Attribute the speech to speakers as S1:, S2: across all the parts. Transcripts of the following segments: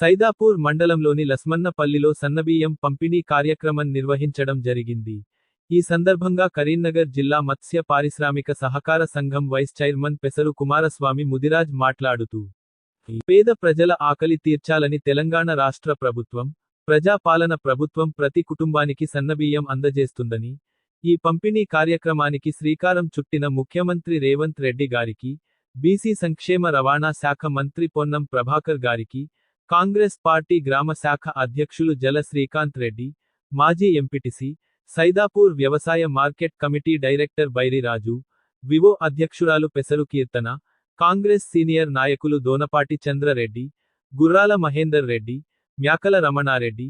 S1: సైదాపూర్ మండలంలోని లస్మన్నపల్లిలో సన్నబియ్యం పంపిణీ కార్యక్రమం నిర్వహించడం జరిగింది. ఈ సందర్భంగా కరీంనగర్ జిల్లా మత్స్య పారిశ్రామిక సహకార సంఘం వైస్ చైర్మన్ పెసరు కుమారస్వామి ముదిరాజ్ మాట్లాడుతూ పేద ప్రజల ఆకలి తీర్చాలని తెలంగాణ రాష్ట్ర ప్రభుత్వం ప్రజాపాలన ప్రభుత్వం ప్రతి కుటుంబానికి సన్నబియ్యం అందజేస్తుందని ఈ పంపిణీ కార్యక్రమానికి శ్రీకారం చుట్టిన ముఖ్యమంత్రి రేవంత్ రెడ్డి గారికి బీసీ సంక్షేమ రవాణా శాఖ మంత్రి పొన్నం ప్రభాకర్ గారికి కాంగ్రెస్ పార్టీ గ్రామ శాఖ అధ్యక్షులు జల శ్రీకాంత్ రెడ్డి మాజీ ఎంపీటీసీ సైదాపూర్ వ్యవసాయ market committee director Bairiraju VO అధ్యక్షురాలు పెసరు కీర్తన కాంగ్రెస్ సీనియర్ నాయకులు దోనపాటి చంద్రరెడ్డి గుర్రాల మహేందర్ రెడ్డి మ్యాకల రమణారెడ్డి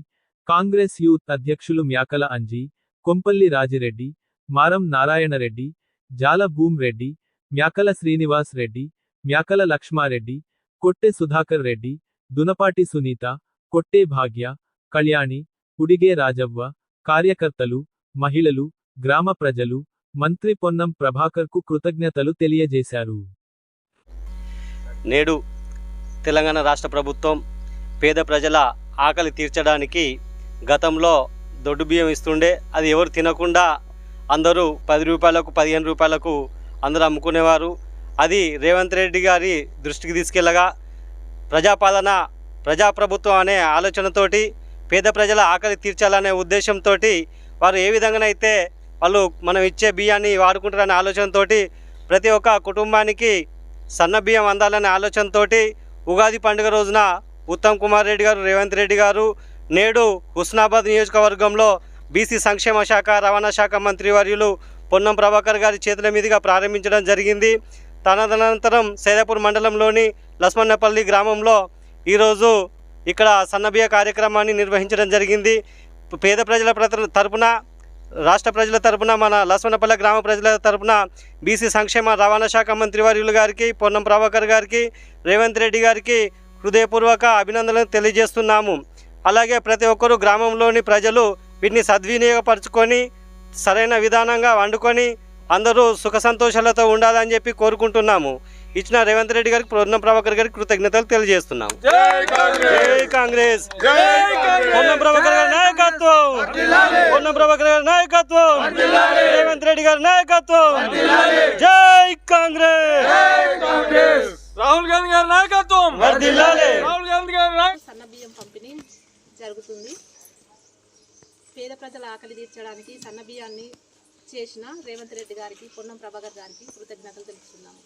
S1: కాంగ్రెస్ యూత్ అధ్యక్షులు మ్యాకల అంజీ కొంపల్లి రాజిరెడ్డి మారం నారాయణరెడ్డి జాల భూమ్ రెడ్డి మ్యాకల శ్రీనివాస్ రెడ్డి మ్యాకల లక్ష్మారెడ్డి కొట్టె సుధాకర్ రెడ్డి దునపాటి సునీత కొట్టే భాగ్య కళ్యాణి ఉడిగే రాజవ్వ కార్యకర్తలు మహిళలు గ్రామ ప్రజలు మంత్రి పొన్నం ప్రభాకర్కు కృతజ్ఞతలు తెలియజేశారు.
S2: నేడు తెలంగాణ రాష్ట్ర ప్రభుత్వం పేద ప్రజల ఆకలి తీర్చడానికి గతంలో దొడ్డు బియ్యం ఇస్తుండే అది ఎవరు తినకుండా అందరూ పది రూపాయలకు పదిహేను రూపాయలకు అందరూ అమ్ముకునేవారు. అది రేవంత్ రెడ్డి గారి దృష్టికి తీసుకెళ్ళగా ప్రజాపాలన ప్రజాప్రభుత్వం అనే ఆలోచనతోటి పేద ప్రజల ఆకలి తీర్చాలనే ఉద్దేశంతో వారు ఏ విధంగానైతే వాళ్ళు మనం ఇచ్చే బియ్యాన్ని వాడుకుంటారనే ఆలోచనతోటి ప్రతి ఒక్క కుటుంబానికి సన్న బియ్యం అందాలనే ఆలోచనతోటి ఉగాది పండుగ రోజున ఉత్తమ్ కుమార్ రెడ్డి గారు రేవంత్ రెడ్డి గారు నేడు హుస్నాబాద్ నియోజకవర్గంలో బీసీ సంక్షేమ శాఖ రవాణా శాఖ మంత్రి వర్యులు పొన్నం ప్రభాకర్ గారి చేతుల మీదుగా ప్రారంభించడం జరిగింది. తదనంతరం సైదాపూర్ మండలంలోని లస్మన్నపల్లి గ్రామంలో ఈరోజు ఇక్కడ సన్నబియ్య కార్యక్రమాన్ని నిర్వహించడం జరిగింది. పేద ప్రజల ప్రత- తరపున రాష్ట్ర ప్రజల తరపున మన లస్మన్నపల్లి గ్రామ ప్రజల తరపున బీసీ సంక్షేమ రవాణా శాఖ మంత్రి వర్యులు గారికి పొన్నం ప్రభాకర్ గారికి రేవంత్ రెడ్డి గారికి హృదయపూర్వక అభినందనలు తెలియజేస్తున్నాము. అలాగే ప్రతి ఒక్కరూ గ్రామంలోని ప్రజలు వీటిని సద్వినియోగపరచుకొని సరైన విధానంగా వండుకొని అందరూ సుఖ సంతోషాలతో ఉండాలని చెప్పి కోరుకుంటున్నాము. ఇచ్చిన రేవంత్ రెడ్డి గారికి పొన్నం ప్రభాకర్ గారికి కృతజ్ఞతలు తెలియజేస్తున్నాము. జై కాంగ్రెస్! పొన్నం ప్రభాకర్ గారి నాయకత్వం! పొన్నం ప్రభాకర్ గారి నాయకత్వం! రేవంత్ రెడ్డి గారి నాయకత్వం! జై కాంగ్రెస్!
S3: రాహుల్ గాంధీ గారి నాయకత్వం!
S2: వర్ధిల్లాలి!
S3: రాహుల్ గాంధీ గారి
S4: సన్న బియ్యం పంపిణీ జరుగుతుంది. పేద ప్రజల ఆకలి తీర్చడానికి సన్న బియ్యాన్ని చేసిన రేవంత్ రెడ్డి గారికి పొన్నం ప్రభాకర్ గారికి కృతజ్ఞతలు తెలుపుతున్నాము.